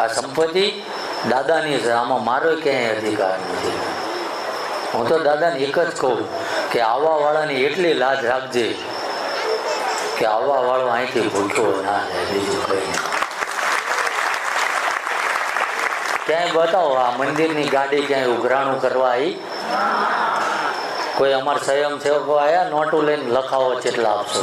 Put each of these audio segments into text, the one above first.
આ સંપત્તિ દાદાની આમાં મારો ક્યાંય અધિકાર નથી. હું તો દાદાને એક જ કહું કે આવવાવાળાની એટલી લાજ રાખજે કે આવવાવાળો અહીંથી ભૂખ્યો ના જાય ક્યાંય બતાવો, આ મંદિરની ગાડી ક્યાંય ઉઘરાણું કરવા આવી કોઈ અમારા સ્વયંસેવકો આવ્યા નોટું લઈને લખાવો જેટલા આપશો.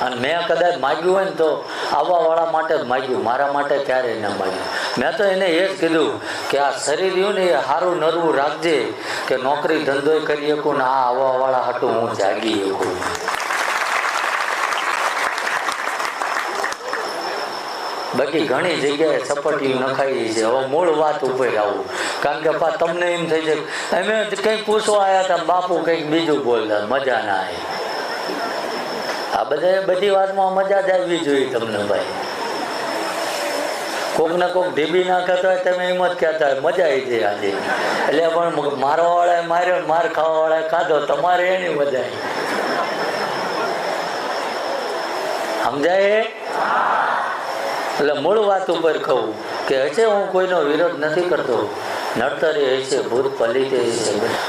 અને મેં કદાચ માગ્યું હોય ને તો આવવાવાળા માટે માગ્યું, મારા માટે ક્યારે ન માગ્યું. મેં તો એને એ જ કીધું કે આ શરીર ને એ સારું નરવું રાખજે કે નોકરી ધંધો કરી શકું ને આ આવવાવાળા હાટું હું જાગી શકું. બાકી ઘણી જગ્યાએ સપટી નખાઈ છે. હવે મૂળ વાત ઉપર આવું. કારણ કે પા તમને એમ થઈ જાય, અમે કંઈક પૂછવા આવ્યા હતા બાપુ કંઈક બીજું બોલતા, મજા ના આવી. આ બધા બધી વાતમાં મજા જ આવવી જોઈએ તમને ભાઈ. કોક ને કોક ઢીબી નાખતા હોય તમે એમ જ કહેતા હોય, મજા આવી જાય આજે. એટલે પણ મારવા વાળાએ માર્યો માર ખાવા વાળાએ ખાધો, તમારે એની મજા આવી. સમજાય એટલે મૂળ વાત ઉપર કહું કે હશે હું કોઈનો વિરોધ નથી કરતો. નડતરે હશે, ભૂત પલિતે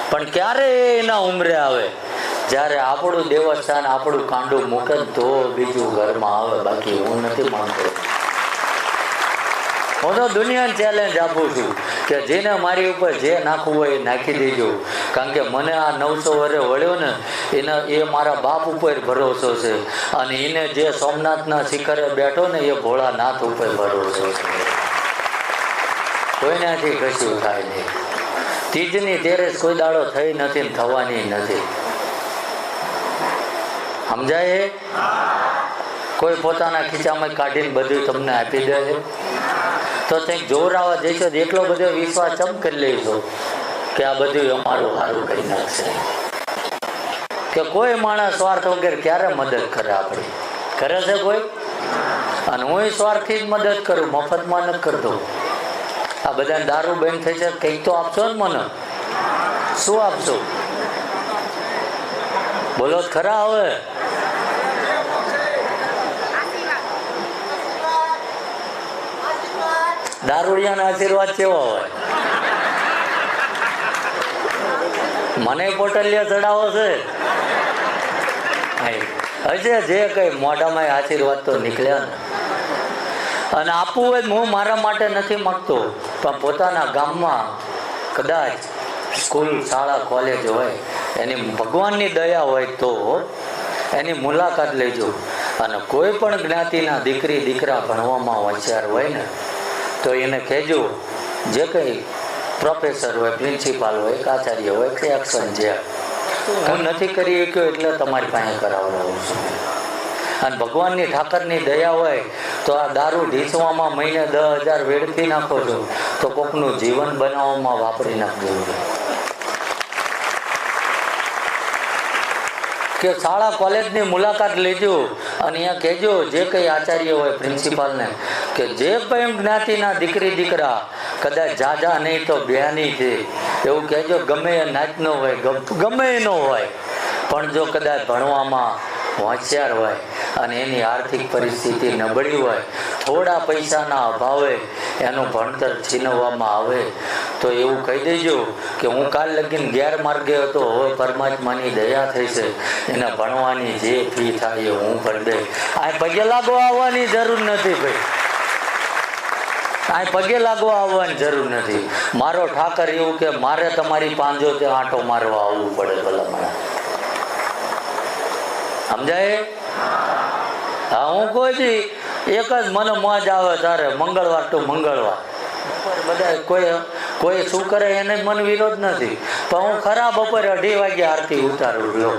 પણ ક્યારે એના ઉમરે આવે? જ્યારે આપણું દેવસ્થાન આપણું કાંડું મૂકે તો બીજું ઘરમાં આવે, બાકી હું નથી માનતો. હું તો દુનિયાને ચેલેન્જ આપું છું કે જેને મારી ઉપર જે નાખવું હોય એ નાખી દેજો. કારણ કે મને આ નવસો વર્ષે વળ્યો ને, એને એ મારા બાપ ઉપર ભરોસો છે. અને એને જે સોમનાથના શિખરે બેઠો ને એ ભોળાનાથ ઉપર ભરોસો છે. કોઈનાથી કશું થાય નહીં. તીજની તેરેસ કોઈ દાડો થઈ નથી થવાની નથી. સમજાય કોઈ પોતાના ખીચામાં કાઢીને બધું તમને આપી દે તો ત્યાં જોરાવા જઈશો એટલો બધો વિશ્વાસ ચમ કરી લઈશો કે આ બધું અમારું સારું કરી નાખશે? કે કોઈ માણસ સ્વાર્થ વગેરે ક્યારે મદદ કરે આપણી? કરે છે કોઈ? અને હું સ્વાર્થથી જ મદદ કરું, મફતમાં નથી કરતો. આ બધા દારૂ બંધ થઈ છે, કંઈક તો આપશો ને મને? શું આપશો? બોલો ખરા હવે. દારૂડિયાના આશીર્વાદ કેવો હોય? મને પોટલિયા ચડાવો છે. હજે જે કઈ મોઢામાં આશીર્વાદ તો નીકળ્યા ને. અને આપવું હોય હું મારા માટે નથી માગતો, પણ પોતાના ગામમાં કદાચ સ્કૂલ, શાળા, કોલેજ હોય, એની ભગવાનની દયા હોય તો એની મુલાકાત લેજો. અને કોઈ પણ જ્ઞાતિના દીકરી, દીકરા ભણવામાં હોશિયાર હોય ને તો એને કહેજો, જે કંઈ પ્રોફેસર હોય પ્રિન્સિપાલ હોય આચાર્ય હોય, કે એક્શન છે હું નથી કરી શક્યો એટલે તમારી પાસે કરાવડાવું છું. અને ભગવાનની ઠાકરની દયા હોય, તો આ દારૂ ઢીસવામાં મહિને દસ હજાર વેડફી નાખો છો. તો કોકનું જીવન બનાવવામાં વાપરી નાખજો. કે શાળા કોલેજની મુલાકાત લેજો અને અહીંયા કહેજો જે કંઈ આચાર્ય હોય પ્રિન્સિપાલને કે જે પણ જ્ઞાતિના દીકરી દીકરા કદાચ જાજા નહીં તો બેહાની છે. એવું કહેજો ગમે એ નાચનો હોય, ગમે એનો હોય, પણ જો કદાચ ભણવામાં હોશિયાર હોય અને એની આર્થિક પરિસ્થિતિ નબળી હોય, થોડા પૈસાના અભાવે એનું ભણતર છીનવવામાં આવે તો એવું કહી દેજો કે હું કાલ લગીને ગેરમાર્ગે હતો, હવે પરમાત્માની દયા થઈ છે. એને ભણવાની જે ફી થાય એ હું ભણ દઈશ. આ પગે લાગો આવવાની જરૂર નથી ભાઈ. આ પગે લાગવા આવવાની જરૂર નથી. મારો ઠાકર એવું કે મારે તમારી પાંજો તે આંટો મારવા આવવું પડે ભલામણા સમજાય? હા, હું કોઈ દી એક જ મને મોજ આવે તારે, મંગળવાર તો મંગળવાર. બધા કોઈ કોઈ શું કરે એને મન વિરોધ નથી. પણ હું ખરા બપોરે અઢી વાગે આરતી ઉતારું રહ્યો.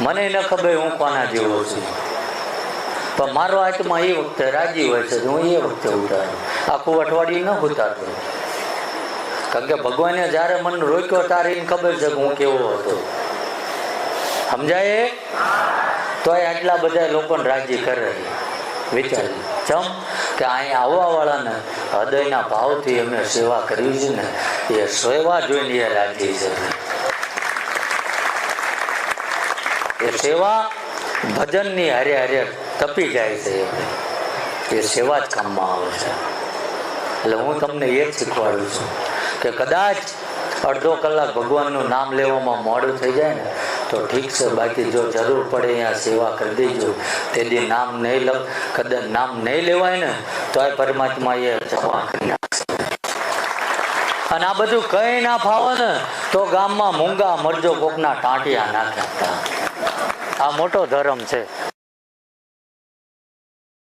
મને ન ખબર હું કોના જેવો છું. પણ મારો આત્મા એ વખતે રાજી હોય છે હું એ વખતે ઉતારું. આખું અઠવાડિયું ન ઉતારતો કારણ કે ભગવાને જ્યારે મન રોક્યો ત્યારે એને ખબર છે હું કેવો હતો. સમજાય? તોય આટલા બધા લોકોને રાજી કરે. વિચારી. ચમ? કે અહીંયા આવવાવાળાને હૃદયના ભાવથી અમે સેવા કરી છે ને, એ સેવા જોઈને એ રાજી છે. એ સેવા ભજનની હારે હારે તપી જાય છે એ સેવા જ કામમાં આવે છે. એટલે હું તમને એ શીખવાડું છું કે કદાચ અડધો કલાક ભગવાનનું નામ લેવામાં મોડું થઈ જાય ને તો ઠીક છે, બાકી જો જરૂર પડે અહીંયા સેવા કરી દેજો. તે નામ નહીં લ, કદાચ નામ નહીં લેવાય ને, તો એ પરમાત્મા એ જમા કરી અને આ બધું કઈ ના ફાવે ને, તો ગામમાં મૂંગા મરજો કોકના ટાંટિયા નાખ્યા હતા. આ મોટો ધર્મ છે.